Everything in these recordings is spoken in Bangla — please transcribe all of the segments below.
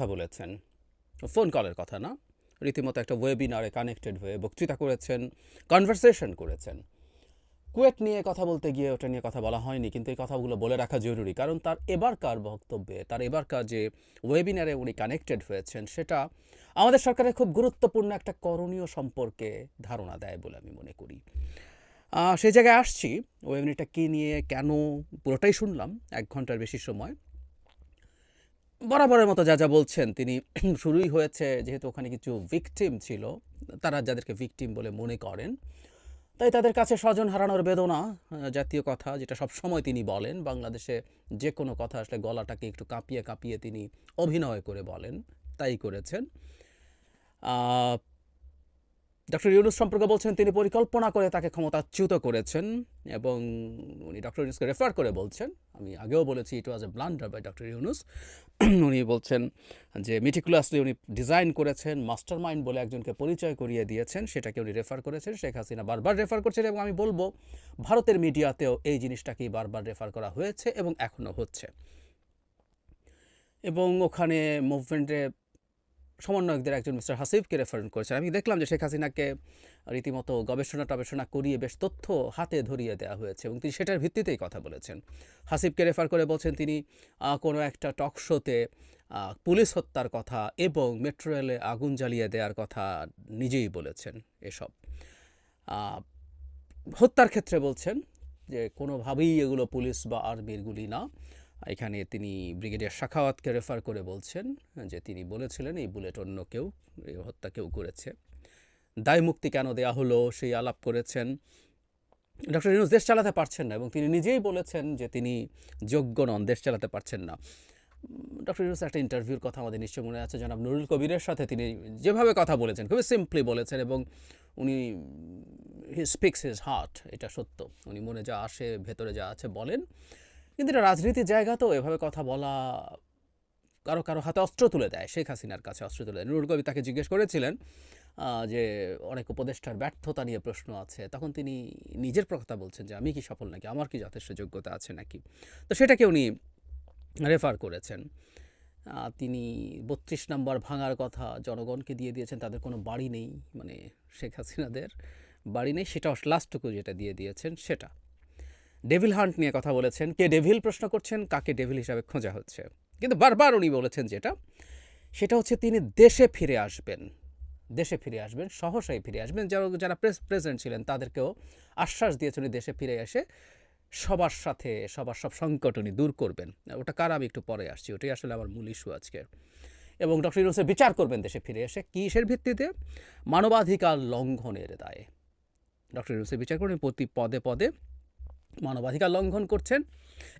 কথা বলেছেন। ফোন কলের কথা না? রীতিমতো একটা ওয়েবিনারে কানেক্টেড হয়ে বক্তৃতা করেছেন কনভারসেশন করেছেন। কুয়েট নিয়ে কথা বলতে গিয়ে ওটা নিয়ে কথা বলা হয়নি, কিন্তু এই কথাগুলো বলে রাখা জরুরি, কারণ তার এবারকার বক্তব্যে, তার এবারকার যে ওয়েবিনারে উনি কানেক্টেড হয়েছেন, সেটা আমাদের সরকারের খুব গুরুত্বপূর্ণ একটা করণীয় সম্পর্কে ধারণা দেয় বলে আমি মনে করি। সেই জায়গায় আসছি ওয়েবিনারটা কী নিয়ে, কেন, পুরোটাই শুনলাম, এক ঘণ্টার বেশি সময়। বরাবরের মতো যা যা বলছেন, তিনি শুরুই হয়েছে যেহেতু ওখানে কিছু ভিকটিম ছিল, তারা যাদেরকে ভিকটিম বলে মনে করেন। তাই তাদের কাছে স্বজন হারানোর বেদনা জাতীয় কথা যেটা সবসময় তিনি বলেন। বাংলাদেশে যে কোনো কথা আসলে গলাটাকে একটু কাঁপিয়ে কাঁপিয়ে তিনি অভিনয় করে বলেন, তাই করেছেন। ডক্টর ইউনুস সম্পর্কে বলছেন, তিনি পরিকল্পনা করে তাকে ক্ষমতাচ্যুত করেছেন এবং উনি ডক্টর ইউনুসকে রেফার করে বলছেন। আমি আগেও বলেছি it was a blunder by doctor Yunus. উনি বলছেন যে মিটিকুলাসলি উনি ডিজাইন করেছেন মাস্টার মাইন্ড বলে একজনকে পরিচয় করিয়ে দিয়েছেন, সেটাকে উনি রেফার করেছেন। শেখ হাসিনা বারবার রেফার করছেন এবং আমি বলব, ভারতের মিডিয়াতেও এই জিনিসটাকেই বারবার রেফার করা হয়েছে এবং এখনও হচ্ছে। এবং ওখানে মুভমেন্টে সমন্বয়কদের একজন মিস্টার হাসিফকে রেফারেন্স করেছেন। আমি দেখলাম যে শেখ হাসিনাকে রীতিমতো গবেষণা টবেষণা করিয়ে বেশ তথ্য হাতে ধরিয়ে দেওয়া হয়েছে এবং তিনি সেটার ভিত্তিতেই কথা বলেছেন। হাসিফকে রেফার করে বলছেন, তিনি কোনো একটা টক শোতে পুলিশ হত্যার কথা এবং মেট্রো রেলে আগুন জ্বালিয়ে দেওয়ার কথা নিজেই বলেছেন এসব। হত্যার ক্ষেত্রে বলছেন যে কোনোভাবেই এগুলো পুলিশ বা আর্মির গুলি না। এখানে তিনি ব্রিগেডিয়ার শাখাওয়াতকে রেফার করে বলছেন যে তিনি বলেছিলেন, এই বুলেট অন্য কেউ, এই হত্যা কেউ করেছে। দায় মুক্তি কেন দেয়া হলো, সেই আলাপ করেছেন। ডক্টর ইউনুস, দেশ চালাতে পারছেন না। এবং তিনি নিজেই বলেছেন যে তিনি যোগ্য নন, দেশ চালাতে পারছেন না। ডক্টর ইউনুস, একটা ইন্টারভিউর কথা আমাদের নিশ্চয় মনে আছে। জনাব নুরুল কবিরের সাথে তিনি যেভাবে কথা বলেছেন, খুবই সিম্পলি বলেছেন এবং উনি হি স্পিক্স হিজ হার্ট এটা সত্য। উনি মনে যা আসে, ভেতরে যা আছে বলেন। কিন্তু এটা রাজনীতির জায়গা তো, এভাবে কথা বলা কারও কারও হাতে অস্ত্র তুলে দেয়। শেখ হাসিনার কাছে অস্ত্র তুলে দেয়। নুরুল কবি তাকে জিজ্ঞেস করেছিলেন যে অনেক উপদেষ্টার ব্যর্থতা নিয়ে প্রশ্ন আছে। তখন তিনি নিজের কথা বলছেন যে, আমি কি সফল নাকি? আমার কি যথেষ্ট যোগ্যতা আছে নাকি? তো সেটাকে উনি রেফার করেছেন। তিনি বত্রিশ নম্বর ভাঙার কথা জনগণকে দিয়ে দিয়েছেন। তাদের কোনো বাড়ি নেই মানে শেখ হাসিনাদের বাড়ি নেই। সেটা লাস্টটুকু যেটা দিয়ে দিয়েছেন, সেটা। ডেভিল হান্ট নিয়ে কথা বলেছেন। কে ডেভিল প্রশ্ন করছেন, কাকে ডেভিল হিসাবে খোঁজা হচ্ছে। কিন্তু বারবার উনি বলেছেন যেটা, সেটা হচ্ছে তিনি দেশে ফিরে আসবেন। দেশে ফিরে আসবেন, সহসাই ফিরে আসবেন। যারা যারা প্রেস প্রেসিডেন্ট ছিলেন, তাদেরকেও আশ্বাস দিয়েছেন দেশে ফিরে এসে সবার সাথে, সবার সব সংকট উনি দূর করবেন। ওটা কার, আমি একটু পরে আসছি, ওটাই আসলে আমার মূল ইস্যু আজকে। এবং ডক্টর ইউনুসের বিচার করবেন দেশে ফিরে এসে, কিসের ভিত্তিতে? মানবাধিকার লঙ্ঘনের দায়ে। ডক্টর ইউনুসের বিচার করবেন, প্রতি পদে পদে মানবাধিকার লঙ্ঘন করছেন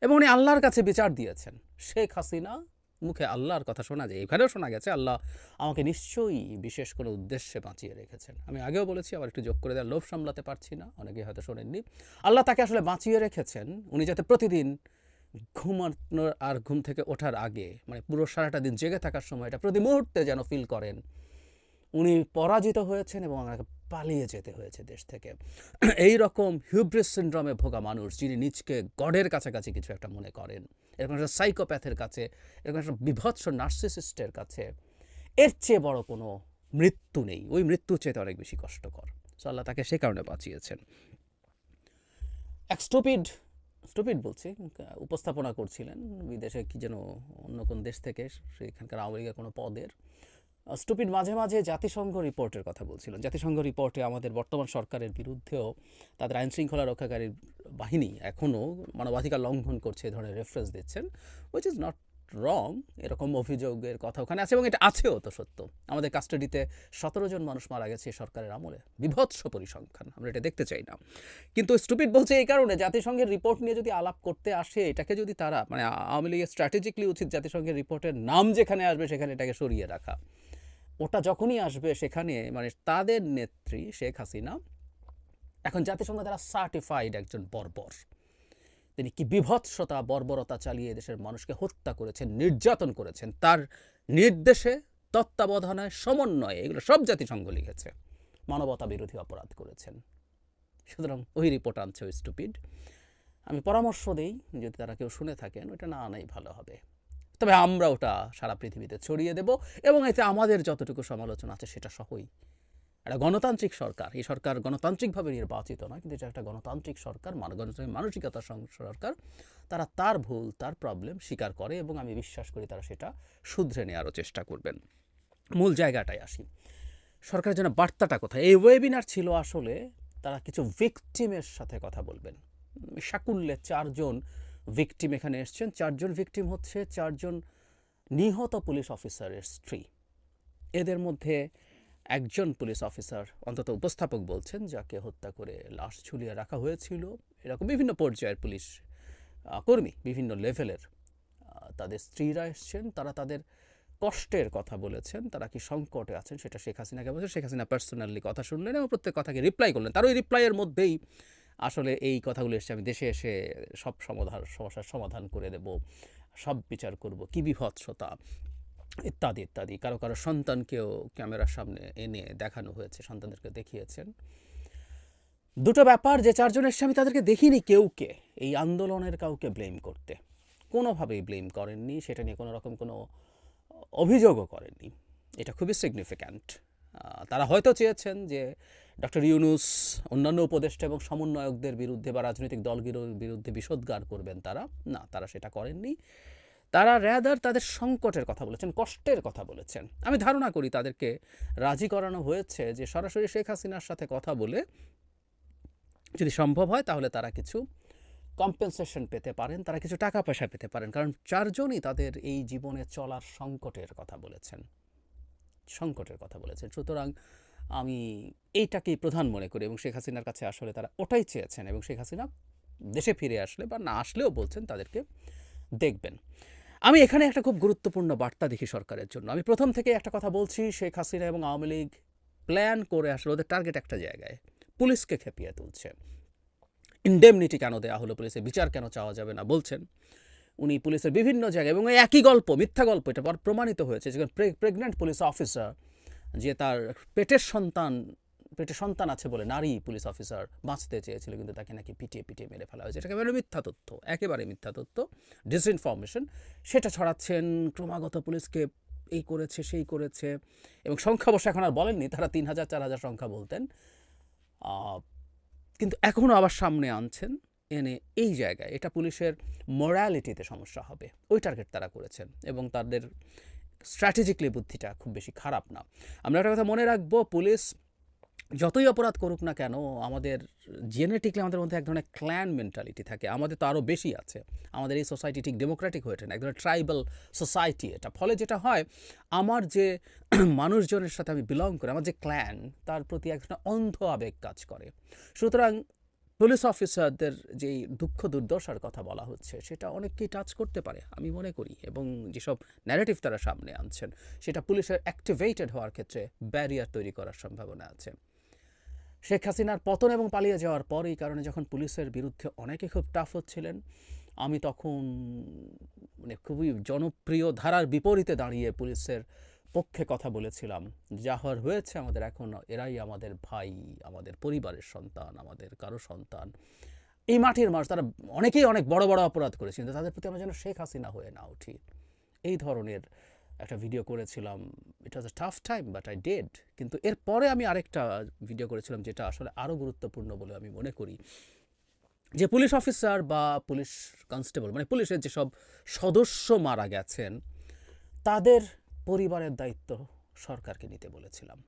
এবং উনি আল্লাহর কাছে বিচার দিয়েছেন। শেখ হাসিনা মুখে আল্লাহর কথা শোনা যায়, এখানেও শোনা গেছে, আল্লাহ আমাকে নিশ্চয়ই বিশেষ কোনো উদ্দেশ্যে বাঁচিয়ে রেখেছেন। আমি আগেও বলেছি, আবার একটু যোগ করে দেওয়ার লোভ সামলাতে পারছি না অনেকে হয়তো শোনেননি। আল্লাহ তাকে আসলে বাঁচিয়ে রেখেছেন, উনি যাতে প্রতিদিন ঘুমানোর আর ঘুম থেকে ওঠার আগে মানে পুরো সারাটা দিন জেগে থাকার সময়টা প্রতি মুহূর্তে যেন ফিল করেন। উনি পরাজিত হয়েছেন এবং পালিয়ে যেতে হয়েছে দেশ থেকে। এই রকম হিউব্রিস সিন্ড্রোমে ভোগা মানুষ, যিনি নিজকে গডের কাছাকাছি কিছু একটা মনে করেন, এরকম একটা সাইকোপ্যাথের কাছে, এরকম একটা বিভৎস নার্সিসিস্টের কাছে, এর চেয়ে বড় কোনো মৃত্যু নেই। ওই মৃত্যু চেয়ে অনেক বেশি কষ্টকর। সো আল্লাহ তাকে সে কারণে বাঁচিয়েছেন। এক স্টুপিড স্টুপিড বলছি, উপস্থাপনা করছিলেন, বিদেশে কি যেন অন্য কোন দেশ থেকে, সেখানকার আওয়ামী লীগের কোনো পদের। স্টুপিড মাঝে মাঝে জাতিসংঘ রিপোর্টের কথা বলছিলেন জাতিসংঘ রিপোর্টে আমাদের বর্তমান সরকারের বিরুদ্ধেও তাদের আইন শৃঙ্খলা রক্ষাকারী বাহিনী এখনও মানবাধিকার লঙ্ঘন করছে এই ধরনের রেফারেন্স দিচ্ছেন উইচ ইজ নট রং এরকম অভিযোগের কথা ওখানে আছে এবং এটা আছেও তো সত্য। আমাদের কাস্টাডিতে সতেরো জন মানুষ মারা গেছে সরকারের আমলে, বিভৎস পরিসংখ্যান, আমরা এটা দেখতে চাই না। কিন্তু স্টুপিড বলছে এই কারণে জাতিসংঘের রিপোর্ট নিয়ে যদি আলাপ করতে আসে, এটাকে যদি তারা মানে আওয়ামী লীগের স্ট্র্যাটেজিকলি উচিত জাতিসংঘের রিপোর্টের নাম যেখানে আসবে সেখানে এটাকে সরিয়ে রাখা। ওটা যখনই আসবে সেখানে মানে তাদের নেত্রী শেখ হাসিনা, এখন জাতিসংঘ দ্বারা সার্টিফাইড একজন বর্বর। তিনি কি বিভৎসতা, বর্বরতা চালিয়ে দেশের মানুষকে হত্যা করেছেন, নির্যাতন করেছেন, তার নির্দেশে তত্ত্বাবধানে সমন্বয়ে, এগুলো সব জাতিসংঘ লিখেছে, মানবতা বিরোধী অপরাধ করেছেন। সুতরাং ওই রিপোর্ট আনছে ওই স্টুপিড আমি পরামর্শ দিই, যদি তারা কেউ শুনে থাকেন ওটা না আনাই ভালো হবে। তবে আমরা ওটা সারা পৃথিবীতে ছড়িয়ে দেব এবং এতে আমাদের যতটুকু সমালোচনা আছে সেটা সহই। একটা গণতান্ত্রিক সরকার। এই সরকার গণতান্ত্রিকভাবে নির্বাচিত নয়, কিন্তু এটা একটা গণতান্ত্রিক সরকার গণতান্ত্রিক মানসিকতার সরকার। তারা তার ভুল, তার প্রবলেম স্বীকার করে এবং আমি বিশ্বাস করি তারা সেটা শুধরে নেওয়ারও চেষ্টা করবেন। মূল জায়গাটায় আসি। সরকারের জন্য বার্তাটা কোথায়? এই ওয়েবিনার ছিল আসলে তারা কিছু ভিকটিমের সাথে কথা বলবেন। সাকুল্যে চারজন ভিকটিম এখানে এসছেন। চারজন ভিকটিম হচ্ছে, চারজন নিহত পুলিশ অফিসারের স্ত্রী এদের মধ্যে একজন পুলিশ অফিসার অন্তত উপস্থাপক বলছেন, যাকে হত্যা করে লাশ ঝুলিয়ে রাখা হয়েছিল। এরকম বিভিন্ন পর্যায়ের পুলিশ কর্মী বিভিন্ন লেভেলের তাদের স্ত্রীরা এসছেন। তারা তাদের কষ্টের কথা বলেছেন। তারা কি সংকটে আছেন সেটা শেখ হাসিনাকে বলছেন। শেখ হাসিনা পার্সোনালি কথা শুনলেন এবং প্রত্যেক কথাকে রিপ্লাই করলেন। তার ওই রিপ্লাইয়ের মধ্যেই আসলে এই কথাগুলো এসছে, আমি দেশে এসে সব সমাধান, সমস্যার সমাধান করে দেব, সব বিচার করব, কি বিভৎসতা, ইত্যাদি ইত্যাদি। কারও কারও সন্তানকেও ক্যামেরার সামনে এনে দেখানো হয়েছে, সন্তানদেরকে দেখিয়েছেন। দুটো ব্যাপার যে চারজন এসছে, আমি তাদেরকে দেখিনি কেউকে এই আন্দোলনের কাউকে ব্লেম করতে। কোনোভাবেই ব্লেম করেননি, সেটা নিয়ে কোনো রকম কোনো অভিযোগও করেননি। এটা খুবই সিগনিফিক্যান্ট তারা হয়তো চেয়েছেন যে ডক্টর ইউনুস, অন্যান্য উপদেষ্টা এবং সমন্বয়কদের বিরুদ্ধে বা রাজনৈতিক দলগুলোর বিরুদ্ধে বিষোদ্গার করবেন তারা? না, তারা সেটা করেননি। তারা র্যাদার তাদের সংকটের কথা বলেছেন, কষ্টের কথা বলেছেন। আমি ধারণা করি তাদেরকে রাজি করানো হয়েছে যে সরাসরি শেখ হাসিনার সাথে কথা বলে যদি সম্ভব হয় তাহলে তারা কিছু কম্পেনসেশন পেতে পারেন, তারা কিছু টাকা পয়সা পেতে পারেন, কারণ চারজনই তাদের এই জীবনে চলার সংকটের কথা বলেছেন। সংকটের কথা বলেছেন। সুতরাং আমি এইটাকেই প্রধান মনে করি এবং শেখ হাসিনার কাছে আসলে তারা ওটাই চেয়েছেন এবং শেখ হাসিনা দেশে ফিরে আসলে বা না আসলেও বলছেন তাদেরকে দেখবেন। আমি এখানে একটা খুব গুরুত্বপূর্ণ বার্তা দেখি সরকারের জন্য। আমি প্রথম থেকে একটা কথা বলছি, শেখ হাসিনা এবং আওয়ামী লীগ প্ল্যান করে আসলে ওদের টার্গেট একটা জায়গায়। পুলিশকে খেপিয়ে তুলছে। ইন্ডেমনিটি কেন দেওয়া হলো পুলিশের বিচার কেন চাওয়া যাবে না? বলছেন। উনি পুলিশের বিভিন্ন জায়গায় এবং একই গল্প, মিথ্যা গল্প, এটা পর প্রমাণিত হয়েছে যে প্রেগনেন্ট পুলিশ অফিসার যে তার পেটের সন্তান পেটে সন্তান আছে বলে নারী পুলিশ অফিসার বাঁচতে চেয়েছিল, কিন্তু তাকে নাকি পিটিয়ে পিটিয়ে মেরে ফেলা হয়েছে। এটা একেবারে মিথ্যা তথ্য, একেবারে মিথ্যা তথ্য। ডিসইনফরমেশন সেটা ছড়াচ্ছেন, ক্রমাগত পুলিশকে এই করেছে, সেই করেছে, এবং সংখ্যা অবশ্য এখন আর বলেননি, তারা তিন হাজার, চার হাজার সংখ্যা বলতেন। কিন্তু এখনও আবার সামনে আনছেন, এনে এই জায়গায় এটা পুলিশের মোরালিটিতে সমস্যা হবে, ওই টার্গেট তারা করেছেন, এবং তাদের স্ট্র্যাটেজিকলি বুদ্ধিটা খুব বেশি খারাপ না। আমরা একটা কথা মনে রাখব, পুলিশ যতই অপরাধ করুক না কেন, আমাদের জেনেটিকলি আমাদের মধ্যে এক ধরনের ক্ল্যান মেন্টালিটি থাকে। আমাদের তো আরও বেশি আছে। আমাদের এই সোসাইটি ঠিক ডেমোক্রেটিক হয়ে না, এক ধরনের ট্রাইবাল সোসাইটি এটা। ফলে যেটা হয়, আমার যে মানুষজনের সাথে আমি বিলং করি, আমার যে ক্ল্যান তার প্রতি এক ধরনের অন্ধ আবেগ কাজ করে। সুতরাং পুলিশ অফিসারদের যেই দুঃখ দুর্দশার কথা বলা হচ্ছে, সেটা অনেককেই টাচ করতে পারে, আমি মনে করি। এবং যেসব ন্যারেটিভ তারা সামনে আনছেন, সেটা পুলিশের অ্যাক্টিভেটেড হওয়ার ক্ষেত্রে ব্যারিয়ার তৈরি করার সম্ভাবনা আছে। শেখ হাসিনার পতন এবং পালিয়ে যাওয়ার পর এই কারণে যখন পুলিশের বিরুদ্ধে অনেকে খুব টাফ হচ্ছিলেন, আমি তখন মানে খুবই জনপ্রিয় ধারার বিপরীতে দাঁড়িয়ে পুলিশের পক্ষে কথা বলেছিলাম। যা হওয়ার হয়েছে আমাদের এখন, এরাই আমাদের ভাই, আমাদের পরিবারের সন্তান, আমাদের কারও সন্তান। এই মাটির মানুষ, তারা অনেকেই অনেক বড় বড় অপরাধ করেছে, কিন্তু তাদের প্রতি আমরা যেন শেখ হাসিনা হয়ে না উঠি। এই ধরনের একটা ভিডিও করেছিলাম। It was a tough time but I did কিন্তু এরপরে আমি আরেকটা ভিডিও করেছিলাম, যেটা আসলে আরও গুরুত্বপূর্ণ বলে আমি মনে করি। যে পুলিশ অফিসার বা পুলিশ কনস্টেবল মানে পুলিশের যেসব সদস্য মারা গেছেন, তাদের পরিবারের দায়িত্ব সরকারকে নিতে বলেছিলাম।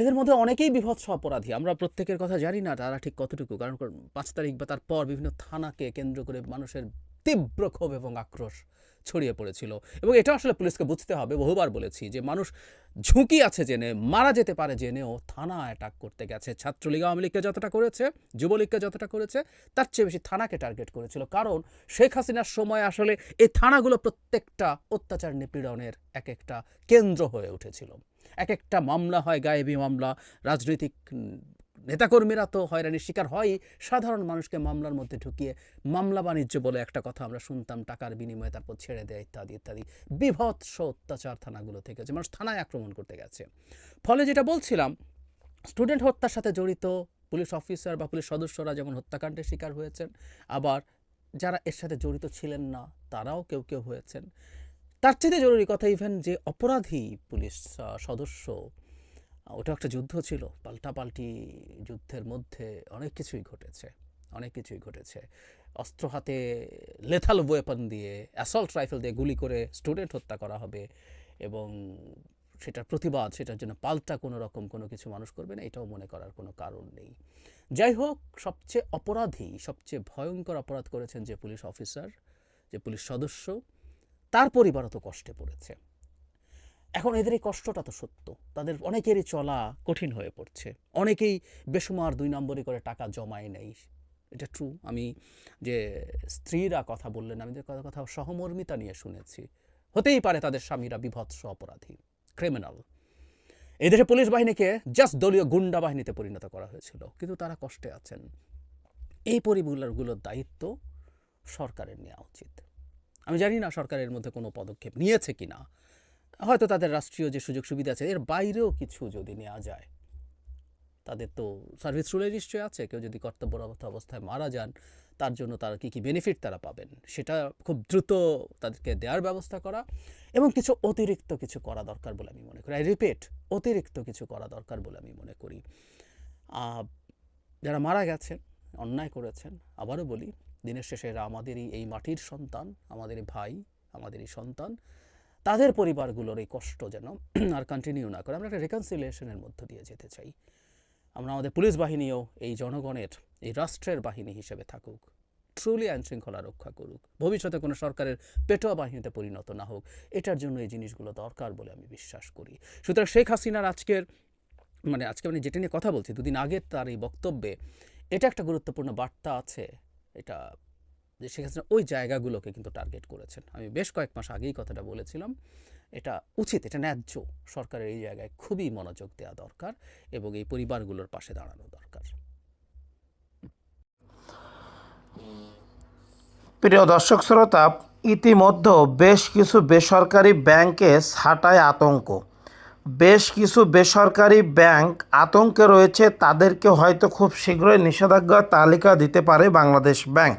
এদের মধ্যে অনেকেই বিভৎস অপরাধী। আমরা প্রত্যেকের কথা জানি না তারা ঠিক কতটুকু, কারণ পাঁচ তারিখ বা তারপর বিভিন্ন থানাকে কেন্দ্র করে মানুষের তীব্র ক্ষোভ এবং আক্রোশ ছড়িয়ে পড়েছিল। এবং এটা আসলে পুলিশকে বুঝতে হবে, বহুবার বলেছি যে মানুষ ঝুঁকি আছে জেনে, মারা যেতে পারে জেনেও থানা অ্যাটাক করতে গেছে। ছাত্রলীগ আওয়ামী লীগকে যতটা করেছে, যুবলীগকে যতটা করেছে, তার চেয়ে বেশি থানাকে টার্গেট করেছিল। কারণ শেখ হাসিনার সময় আসলে এই থানাগুলো প্রত্যেকটা অত্যাচার নিপীড়নের এক একটা কেন্দ্র হয়ে উঠেছিল। এক একটা মামলা হয়, গায়েবী মামলা, রাজনৈতিক নেতাকর্মীরা তো হয়রানির শিকার হয়ই। সাধারণ মানুষকে মামলার মধ্যে ঢুকিয়ে মামলা বাণিজ্য বলে একটা কথা আমরা শুনতাম, টাকার বিনিময়ে তারপর ছেড়ে দেয় ইত্যাদি ইত্যাদি। বিভৎস অত্যাচার থানাগুলো থেকে যে মানুষ থানায় আক্রমণ করতে গেছে। ফলে যেটা বলছিলাম, স্টুডেন্ট হত্যার সাথে জড়িত পুলিশ অফিসার বা পুলিশ সদস্যরা যেমন হত্যাকাণ্ডের শিকার হয়েছেন, আবার যারা এর সাথে জড়িত ছিলেন না, তারাও কেউ কেউ হয়েছেন। তার চেয়ে জরুরি কথা ইভেন যে অপরাধী পুলিশ সদস্য ওটাও একটা যুদ্ধ ছিল। পাল্টাপাল্টি যুদ্ধের মধ্যে অনেক কিছুই ঘটেছে, অনেক কিছুই ঘটেছে। অস্ত্র হাতে লেথাল ওয়েপন দিয়ে অ্যাসল্ট রাইফেল দিয়ে গুলি করে স্টুডেন্ট হত্যা করা হবে এবং সেটার প্রতিবাদ, সেটার জন্য পাল্টা কোনো রকম কোনো কিছু মানুষ করবে না, এটাও মনে করার কোনো কারণ নেই। যাই হোক, সবচেয়ে অপরাধী, সবচেয়ে ভয়ঙ্কর অপরাধ করেছেন যে পুলিশ অফিসার যে পুলিশ সদস্য, তার পরিবারও তো কষ্টে পড়েছে। এখন এদের এই কষ্টটা তো সত্য। তাদের অনেকেরই চলা কঠিন হয়ে পড়ছে। অনেকেই বেসুমার দুই নম্বরই করে টাকা জমায় নেই। এটা ট্রু আমি যে স্ত্রীরা কথা বললেন, আমি যে কথা কথা সহমর্মিতা নিয়ে শুনেছি। হতেই পারে তাদের স্বামীরা বিভৎস অপরাধী ক্রিমিনাল এদেশে পুলিশ বাহিনীকে জাস্ট দলীয় গুন্ডা বাহিনীতে পরিণত করা হয়েছিল, কিন্তু তারা কষ্টে আছেন। এই পরিবারগুলোর দায়িত্ব সরকারের নেওয়া উচিত। আমি জানি না সরকারের মধ্যে কোনো পদক্ষেপ নিয়েছে কি না হয়তো তাদের রাষ্ট্রীয় যে সুযোগ সুবিধা আছে, এর বাইরেও কিছু যদি নেওয়া যায়, তাদের তো সার্ভিস রুলে নিশ্চয়ই আছে। কেউ যদি কর্তব্যরত অবস্থায় মারা যান, তার জন্য তারা কী কী বেনিফিট তারা পাবেন? সেটা খুব দ্রুত তাদেরকে দেওয়ার ব্যবস্থা করা এবং কিছু অতিরিক্ত কিছু করা দরকার বলে আমি মনে করি। আই রিপিট অতিরিক্ত কিছু করা দরকার বলে আমি মনে করি। যারা মারা গেছেন, অন্যায় করেছেন, আবারও বলি, দিনের শেষে আমাদেরই এই মাটির সন্তান, আমাদেরই ভাই, আমাদেরই সন্তান। তাদের পরিবারগুলোর এই কষ্ট যেন আর কন্টিনিউ না করে। আমরা একটা রেকনসিলিয়েশনের মধ্য দিয়ে যেতে চাই। আমরা আমাদের পুলিশ বাহিনীও এই জনগণের, এই রাষ্ট্রের বাহিনী হিসেবে থাকুক। ট্রুলি আইন শৃঙ্খলা রক্ষা করুক। ভবিষ্যতে কোনো সরকারের পেটোয়া বাহিনীতে পরিণত না হোক। এটার জন্য এই জিনিসগুলো দরকার বলে আমি বিশ্বাস করি। সুতরাং শেখ হাসিনার আজকের মানে আজকে মানে যেটা নিয়ে কথা বলছি, দুদিন আগের তার এই বক্তব্যে, এটা একটা গুরুত্বপূর্ণ বার্তা আছে। এটা যে হাসিনা ওই জায়গাগুলোকে কিন্তু টার্গেট করেছেন। আমি বেশ কয়েক মাস আগেই কথাটা বলেছিলাম, এটা উচিত, এটা ন্যায্য সরকারের এই জায়গায় খুবই মনোযোগ দেওয়া দরকার এবং এই পরিবারগুলোর পাশে দাঁড়ানো দরকার। প্রিয় দর্শক শ্রোতা, ইতিমধ্যে বেশ কিছু বেসরকারি ব্যাংকে ছাঁটায় আতঙ্ক। বেশ কিছু বেসরকারি ব্যাংক আতঙ্কে রয়েছে, তাদেরকে হয়তো খুব শীঘ্রই নিষেধাজ্ঞার তালিকা দিতে পারে বাংলাদেশ ব্যাংক।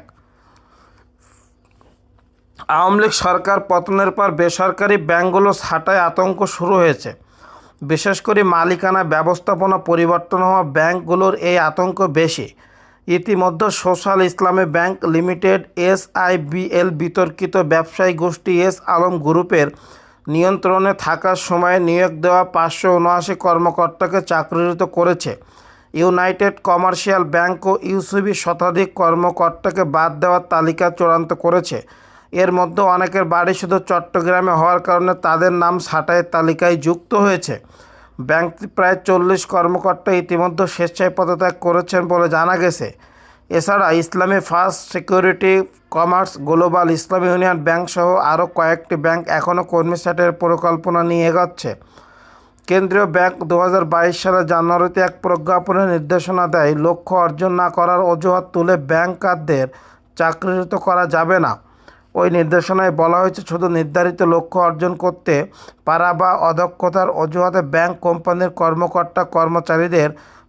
আওয়ামী লীগ সরকার পতনের পর বেসরকারি ব্যাংকগুলো ছাঁটায় আতঙ্ক শুরু হয়েছে। বিশেষ করে মালিকানা ব্যবস্থাপনা পরিবর্তন হওয়া ব্যাংকগুলোর এই আতঙ্ক বেশি। ইতিমধ্যে সোশ্যাল ইসলামী ব্যাংক লিমিটেড এস এসআইবিএল বিতর্কিত ব্যবসায়ী গোষ্ঠী এস আলম গ্রুপের নিয়ন্ত্রণে থাকার সময় নিয়োগ দেওয়া পাঁচশো উনআশি কর্মকর্তাকে চাকরিরত করেছে। ইউনাইটেড কমার্শিয়াল ব্যাংক ও ইউসিবি শতাধিক কর্মকর্তাকে বাদ দেওয়ার তালিকা চূড়ান্ত করেছে। এর মধ্যে অনেকের বাড়ি শুধু চট্টগ্রামে হওয়ার কারণে তাদের নাম ছাঁটাইয়ের তালিকায় যুক্ত হয়েছে। ব্যাংকটি প্রায় চল্লিশ কর্মকর্তা ইতিমধ্যে স্বেচ্ছায় পদত্যাগ করেছেন বলে জানা গেছে। এছাড়া Islami First Security Commerce Global Islami Union Bank সহ আরও কয়েকটি ব্যাংক এখনও কর্মী ছাঁটাইয়ের পরিকল্পনা নিয়ে এগোচ্ছে। কেন্দ্রীয় ব্যাংক দু হাজার সালে জানুয়ারিতে এক প্রজ্ঞাপনের নির্দেশনা দেয়, লক্ষ্য অর্জন না করার অজুহাত তুলে ব্যাংকারদের চাকরিরত করা যাবে না। ওই নির্দেশনায় বলা হয়েছে, শুধু নির্ধারিত লক্ষ্য অর্জন করতে পারা বা অদক্ষতার অজুহাতে ব্যাংক কোম্পানির কর্মকর্তা কর্মচারীদের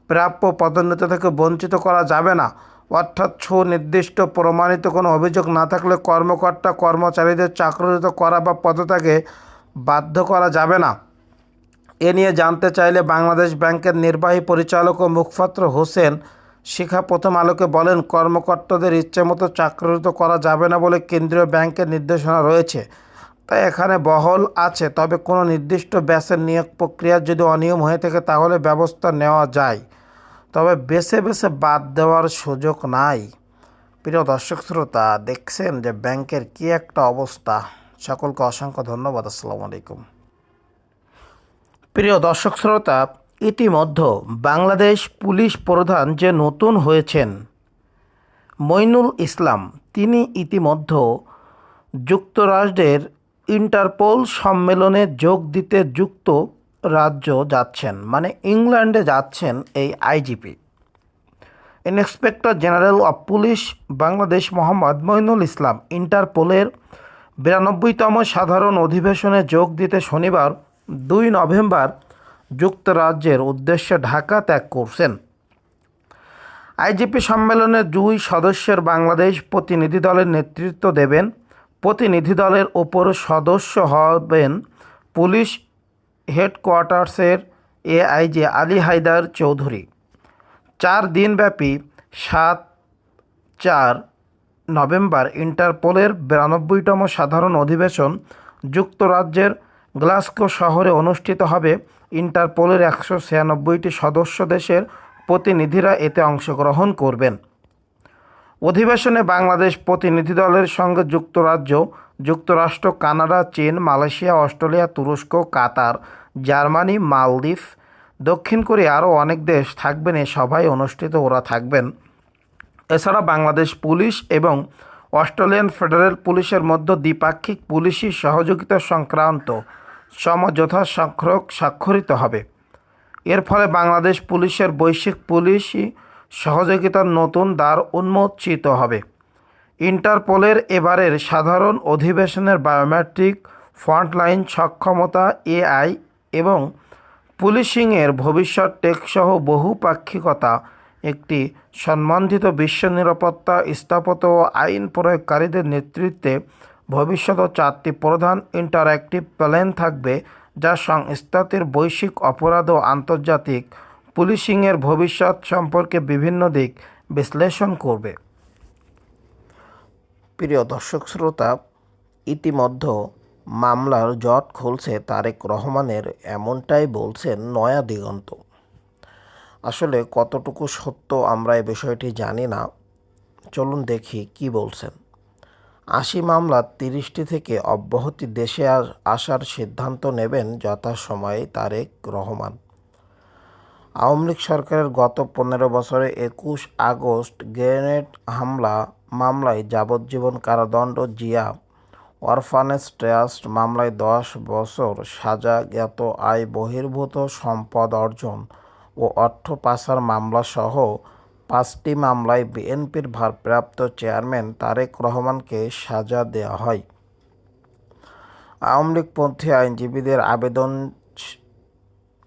প্রাপ্য পদোন্নতি থেকে বঞ্চিত করা যাবে না। অর্থাৎ সুনির্দিষ্ট প্রমাণিত কোনো অভিযোগ না থাকলে কর্মকর্তা কর্মচারীদের চাকরিরত করা বা পদত্যাগে বাধ্য করা যাবে না। এ নিয়ে জানতে চাইলে বাংলাদেশ ব্যাংকের নির্বাহী পরিচালক ও মুখপাত্র হোসেন শিখা প্রথম আলোকে বলেন, কর্মকর্তাদের ইচ্ছেমতো চাকরিরত করা যাবে না বলে কেন্দ্রীয় ব্যাংকের নির্দেশনা রয়েছে। তাই এখানে বহল আছে, তবে কোনো নির্দিষ্ট ব্যাসের নিয়োগ প্রক্রিয়া যদি অনিয়ম হয়ে থাকে তাহলে ব্যবস্থা নেওয়া যায়। তবে বেছে বেছে বাদ দেওয়ার সুযোগ নাই। প্রিয় দর্শক শ্রোতা, দেখছেন যে ব্যাংকের কী একটা অবস্থা। সকলকে অসংখ্য ধন্যবাদ, আসসালামু আলাইকুম। প্রিয় দর্শক শ্রোতা ইতিমধ্যে বাংলাদেশ পুলিশ প্রধান যে নতুন হয়েছেন মইনুল ইসলাম, তিনি ইতিমধ্যে যুক্তরাষ্ট্রের ইন্টারপোল সম্মেলনে যোগ দিতে যুক্ত রাজ্য যাচ্ছেন মানে ইংল্যান্ডে যাচ্ছেন এই IGP. Inspector General of Police Bangladesh Mohammad Moinul Islam ইন্টারপোলের বিরানব্বইতম সাধারণ অধিবেশনে যোগ দিতে শনিবার দুই নভেম্বর যুক্তরাজ্যের উদ্দেশ্যে ঢাকা ত্যাগ করছেন। আইজিপি সম্মেলনে দুই সদস্যের বাংলাদেশ প্রতিনিধি দলের নেতৃত্ব দেবেন। প্রতিনিধি দলের ওপর সদস্য হবেন পুলিশ হেডকোয়ার্টার্সের এআইজি আলী হায়দার চৌধুরী। চার দিনব্যাপী সাত চার নভেম্বর ইন্টারপোলের বিরানব্বইতম সাধারণ অধিবেশন যুক্তরাজ্যের গ্লাসগো শহরে অনুষ্ঠিত হবে ইন্টারপোলের একশো ছিয়ানব্বইটি সদস্য দেশের প্রতিনিধিরা এতে অংশগ্রহণ করবেন। অধিবেশনে বাংলাদেশ প্রতিনিধি দলের সঙ্গে যুক্তরাজ্য, যুক্তরাষ্ট্র, কানাডা, চীন, মালয়েশিয়া, অস্ট্রেলিয়া, তুরস্ক, কাতার, জার্মানি, মালদ্বীপ, দক্ষিণ কোরিয়া আরও অনেক দেশ থাকবেন এ সভায় অনুষ্ঠিত ওরা থাকবেন। এছাড়া বাংলাদেশ পুলিশ এবং অস্ট্রেলিয়ান ফেডারেল পুলিশের মধ্যে দ্বিপাক্ষিক পুলিশি সহযোগিতা সংক্রান্ত সমঝোতা স্বাক্ষরক স্বাক্ষরিত হবে। এর ফলে বাংলাদেশ পুলিশের বৈশ্বিক পুলিশি সহযোগিতার নতুন দ্বার উন্মোচিত হবে। ইন্টারপোলের এবারের সাধারণ অধিবেশনের বায়োমেট্রিক, ফ্রন্টলাইন সক্ষমতা, এআই এবং পুলিশিংয়ের ভবিষ্যৎ টেকসহ বহুপাক্ষিকতা, একটি সম্বন্ধিত বিশ্ব নিরাপত্তা স্থাপত্য ও আইন প্রয়োগকারীদের নেতৃত্বে ভবিষ্যৎ চারটি প্রধান ইন্টারঅ্যাক্টিভ প্ল্যান থাকবে, যা সংস্থাটির বৈশ্বিক অপরাধ ও আন্তর্জাতিক পুলিশিংয়ের ভবিষ্যৎ সম্পর্কে বিভিন্ন দিক বিশ্লেষণ করবে। প্রিয় দর্শক শ্রোতা, ইতিমধ্যে মামলার জট খুলছে তারেক রহমানের, এমনটাই বলছেন নয়া দিগন্ত। আসলে কতটুকু সত্য আমরা এই বিষয়টি জানি না। চলুন দেখি কি বলছেন। আশি মামলার তিরিশটি থেকে অব্যাহতি দেশে আসার সিদ্ধান্ত নেবেন যথাসময়ে তারেক রহমান। আওয়ামী লীগ সরকারের গত পনেরো বছরে একুশ আগস্ট গ্রেনেড হামলা, মামলায় যাবজ্জীবন কারাদণ্ড, জিয়া অরফানেজ ট্রাস্ট মামলায় দশ বছর সাজা জ্ঞাত আয় বহির্ভূত সম্পদ অর্জন ও অর্থ পাচার মামলাসহ পাঁচটি মামলায় বিএনপির ভারপ্রাপ্ত চেয়ারম্যান তারেক রহমানকে সাজা দেওয়া হয়। আওয়ামী লীগপন্থী আইনজীবীদের আবেদন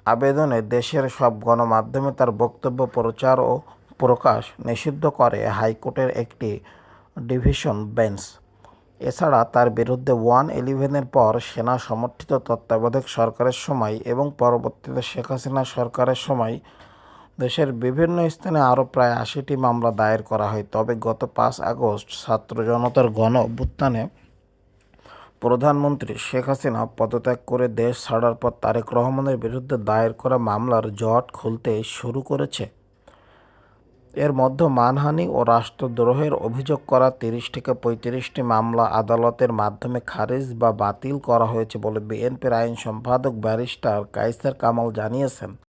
আবেদনে দেশের সব গণমাধ্যমে তার বক্তব্য, প্রচার ও প্রকাশ নিষিদ্ধ করে হাইকোর্টের একটি ডিভিশন বেঞ্চ। এছাড়া তার বিরুদ্ধে ওয়ান ইলেভেনের পর সেনা সমর্থিত তত্ত্বাবধায়ক সরকারের সময় এবং পরবর্তীতে শেখ হাসিনা সরকারের সময় দেশের বিভিন্ন স্থানে আরও প্রায় আশিটি মামলা দায়ের করা হয়। তবে গত পাঁচ আগস্ট ছাত্র জনতার গণ অভ্যুত্থানে প্রধানমন্ত্রী শেখ হাসিনা পদত্যাগ করে দেশ ছাড়ার পর তারেক রহমানের বিরুদ্ধে দায়ের করা মামলার জট খুলতে শুরু করেছে। এর মধ্যে মানহানি ও রাষ্ট্রদ্রোহের অভিযোগ করা তিরিশ থেকে পঁয়ত্রিশটি মামলা আদালতের মাধ্যমে খারিজ বা বাতিল করা হয়েছে বলে বিএনপির আইন সম্পাদক ব্যারিস্টার কাইসার কামাল জানিয়েছেন।